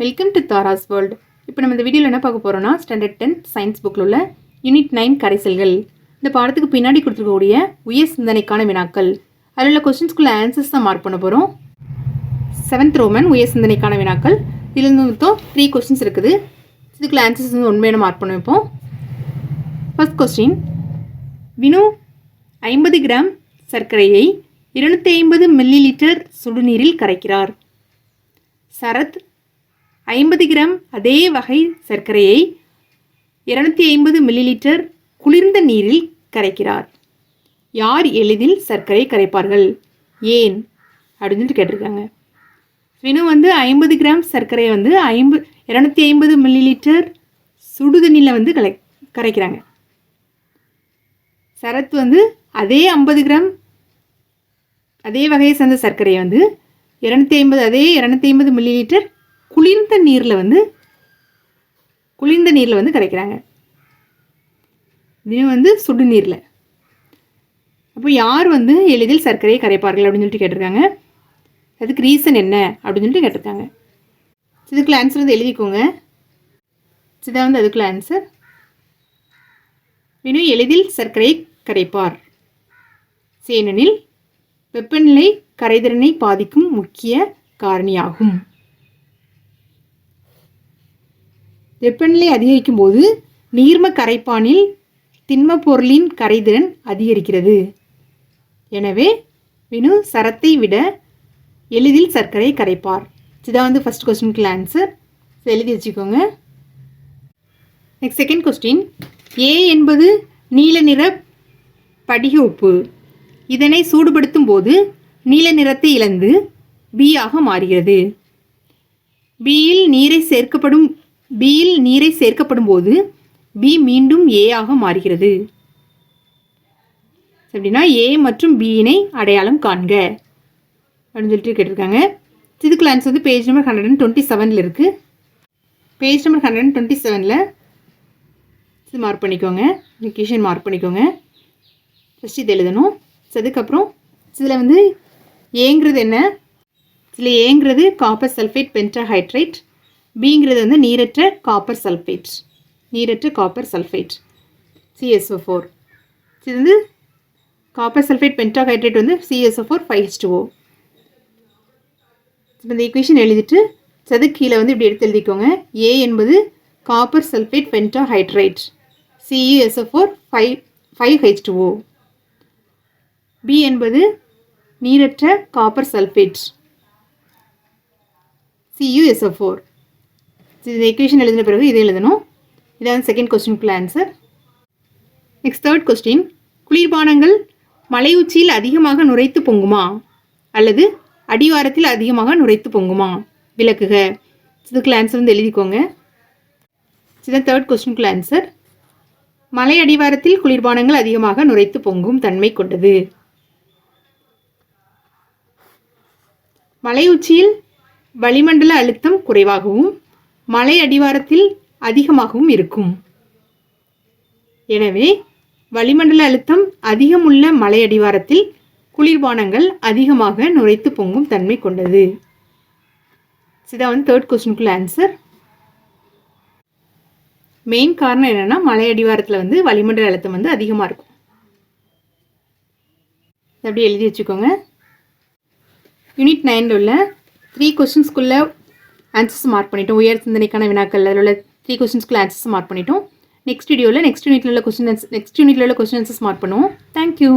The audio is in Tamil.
வெல்கம் டு தாராஸ் வேர்ல்டு இப்போ நம்ம இந்த வீடியோவில் என்ன பார்க்க போகிறோம்னா ஸ்டாண்டர்ட் டென்த் சயின்ஸ் புக்கில் உள்ள யூனிட் நைன் கரைசல்கள். இந்த பாடத்துக்கு பின்னாடி கொடுத்துருக்கக்கூடிய உயர் சிந்தனைக்கான வினாக்கள். அதில் உள்ள கொஸ்டின்ஸ்குள்ள ஆன்சர்ஸ் தான் மார்க் பண்ண போகிறோம் செவன்த் ரோமன் உயர் சிந்தனைக்கான வினாக்கள். இதுலேருந்து மொத்தம் த்ரீ கொஸ்டின்ஸ் இருக்குது. இதுக்குள்ள ஆன்சர்ஸ் வந்து உண்மையான மார்க் பண்ண வைப்போம். ஃபர்ஸ்ட் கொஸ்டின் வினு ஐம்பது கிராம் சர்க்கரையை இருநூற்றி ஐம்பது மில்லி லிட்டர் சுடுநீரில் கரைக்கிறார். சரத் ஐம்பது கிராம் அதே வகை சர்க்கரையை இருநூத்தி ஐம்பது மில்லி லிட்டர் குளிர்ந்த நீரில் கரைக்கிறார். யார் எளிதில் சர்க்கரை கரைப்பார்கள்? ஏன்? அப்படின்னு சொல்லிட்டு கேட்டிருக்காங்க. வினு வந்து ஐம்பது கிராம் சர்க்கரையை வந்து ஐம்பது இரநூத்தி ஐம்பது மில்லிலிட்டர் சுடுதண்ணியில் வந்து கலை கரைக்கிறாங்க. சரத் வந்து அதே ஐம்பது கிராம் அதே வகையை சேர்ந்த சர்க்கரையை வந்து இரநூத்தி ஐம்பது அதே இரநூத்தி ஐம்பது மில்லிலிட்டர் குளிர்ந்த நீரில் வந்து குளிர்ந்த நீரில் வந்து கரைக்கிறாங்க. இது வந்து சுடுநீரில் அப்போ யார் வந்து எளிதில் சர்க்கரையை கரைப்பார்கள் அப்படின்னு சொல்லிட்டு கேட்டிருக்காங்க. அதுக்கு ரீசன் என்ன அப்படின்னு சொல்லிட்டு கேட்டிருக்காங்க. இதுக்குள்ள ஆன்சர் வந்து எழுதிக்கோங்க. இதான் வந்து அதுக்குள்ள ஆன்சர் வினு எளிதில் சர்க்கரையை கரைப்பார். ஏனெனில் வெப்பநிலை கரைதிறனை பாதிக்கும் முக்கிய காரணியாகும். வெப்பநிலை அதிகரிக்கும் போது நீர்ம கரைப்பானில் திண்மப்பொருளின் கரைதிறன் அதிகரிக்கிறது. எனவே வினு சரத்தை விட எளிதில் சர்க்கரை கரைப்பார். இதுதான் வந்து ஃபஸ்ட் கொஸ்டினுக்கு ஆன்சர் எழுதி வச்சுக்கோங்க. நெக்ஸ்ட் செகண்ட் கொஸ்டின் ஏ என்பது நீல நிற படிக உப்பு இதனை சூடுபடுத்தும் போது நீல நிறத்தை இழந்து பி ஆக மாறுகிறது. பியில் நீரை சேர்க்கப்படும் பியில் நீரை சேர்க்கப்படும் போது பி மீண்டும் ஏ ஆக மாறுகிறது. அப்படின்னா ஏ மற்றும் பியினை அடையாளம் காண்க. அப்படின்னு சொல்லிட்டு கேட்டிருக்காங்க. இதுக்கு ஆன்சர் வந்து page number hundred and twenty செவனில் இருக்குது page number hundred and twenty செவனில் இது மார்க் பண்ணிக்கோங்க. லொக்கேஷன் மார்க் பண்ணிக்கோங்க. ஃபஸ்ட் இது எழுதணும். அதுக்கப்புறம் இதில் வந்து ஏங்கிறது என்ன? இதில் ஏங்கிறது காப்பர் சல்ஃபேட் பென்ட்ராஹைட்ரேட் பிங்கிறது வந்து நீரற்ற காப்பர் சல்ஃபேட் நீரற்ற காப்பர் சல்ஃபேட் சிஎஸ்ஓ ஃபோர் இது வந்து காப்பர் சல்ஃபேட் பென்டாஹைட்ரேட் வந்து CSO four five H two O இப்போ இந்த ஈக்குவேஷன் எழுதிட்டு சது கீழே வந்து இப்படி எடுத்து எழுதிக்கோங்க. ஏ என்பது copper sulphate pentahydrate CESO four five five H two O two O B என்பது நீரற்ற காப்பர் சல்ஃபேட் சியூஎஸ்ஓ ஃபோர் இந்த எக்வேஷன் எழுதின பிறகு இதை எழுதணும். இதான் செகண்ட் கொஸ்டினுக்குள்ள ஆன்சர் நெக்ஸ்ட் தேர்ட் கொஸ்டின் குளிர்பானங்கள் மலை உச்சியில் அதிகமாக நுரைத்து பொங்குமா? அல்லது அடிவாரத்தில் அதிகமாக நுரைத்து பொங்குமா? விளக்குக. இதுக்குள்ள ஆன்சர் வந்து எழுதிக்கோங்க. இதுதான் தேர்ட் கொஸ்டினுக்குள்ள ஆன்சர் மலை அடிவாரத்தில் குளிர்பானங்கள் அதிகமாக நுரைத்து பொங்கும் தன்மை கொண்டது. மலை உச்சியில் வளிமண்டல அழுத்தம் குறைவாகவும் மலை அடிவாரத்தில் அதிகமாகவும் இருக்கும். எனவே வளிமண்டல அழுத்தம் அதிகம் உள்ள மலை அடிவாரத்தில் குளிர்பானங்கள் அதிகமாக நுரைத்து பொங்கும் தன்மை கொண்டது. இதான் வந்து தேர்ட் கொஸ்டினுக்குள்ள ஆன்சர் மெயின் காரணம் என்னென்னா மலை அடிவாரத்தில் வந்து வளிமண்டல அழுத்தம் வந்து அதிகமாக இருக்கும். அப்படியே எழுதி வச்சுக்கோங்க. யூனிட் நைனில் உள்ள த்ரீ கொஸ்டின்ஸ்குள்ளே ஆன்சர்ஸ் மார்க் பண்ணிட்டோம். உயர் சிந்தனைக்கான வினாக்கள் அதில் உள்ள த்ரீ கொஸ்டின்ஸ்க்குள்ள ஆன்சர்ஸ் மார்க் பண்ணிட்டோம். நெக்ஸ்ட் வீடியோவில் நெக்ஸ்ட் யூனிட்டில் உள்ள கொஸ்டின் நெக்ஸ்ட் யூனிட்டில் உள்ள கொஸ்டின் ஆன்சர்ஸ் மார்க் பண்ணுவோம் தேங்க்யூ